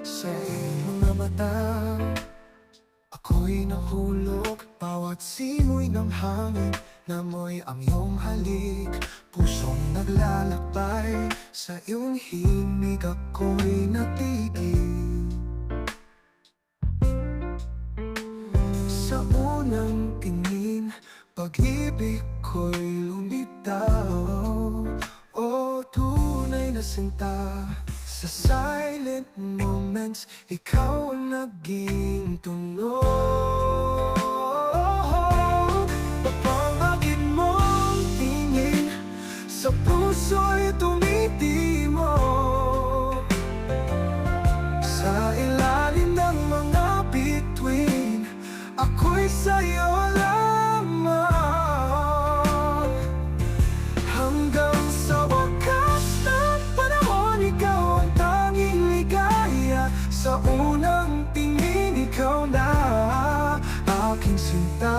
sa iyong mga mata Ako'y nahulog, bawat simoy ng hangin Namoy ang iyong halik, pusong naglalakbay Sa iyong himig ako'y natigil. Sa unang tingin, pag-ibig ko'y lumitaw. O tunay na sinta Sa silent moments, ikaw ang naging tunog. Papangagin mong tingin Sa puso'y tumitimo. Sa ilalim ng mga bituin Ako'y sa'yo sinta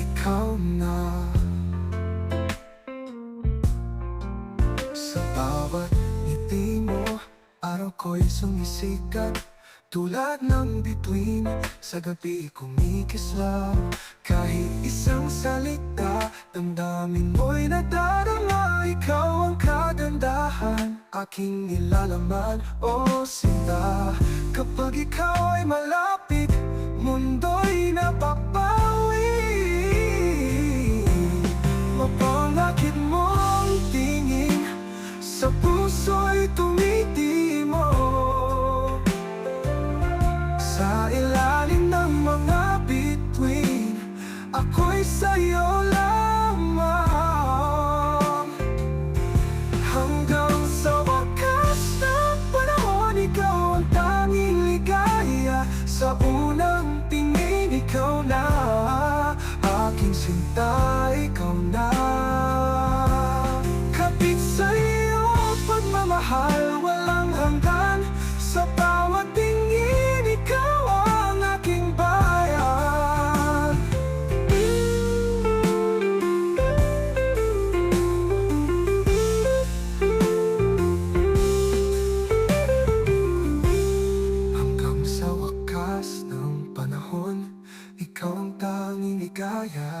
Ikaw na. Sa bawat ngiti mo Araw ko'y sumisikat. Tulad ng bituin Sa gabi kumikislam Kahit isang salita Aking nilalaman O sinta Kapag ikaw ay malapit Mundo'y napapawi. Mapangakit mong tingin Sa puso'y tumitimo. Sa ilalim ng mga bituin Ako'y sa'yo Ikaw na Aking sinta ligaya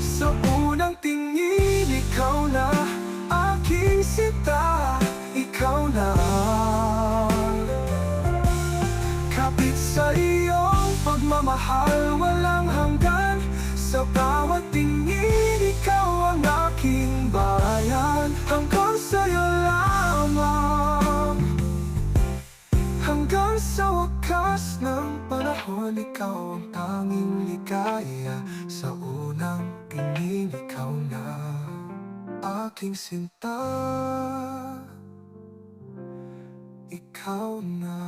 Sa unang tingin Ikaw na aking sita Ikaw na. Kapit sa iyong pagmamahal Walang hanggan. Sa bawat tingin Ikaw Hanggang sa wakas ng panahon Ikaw ang tanging ligaya. Sa unang tingin Ikaw na aking sinta. Ikaw na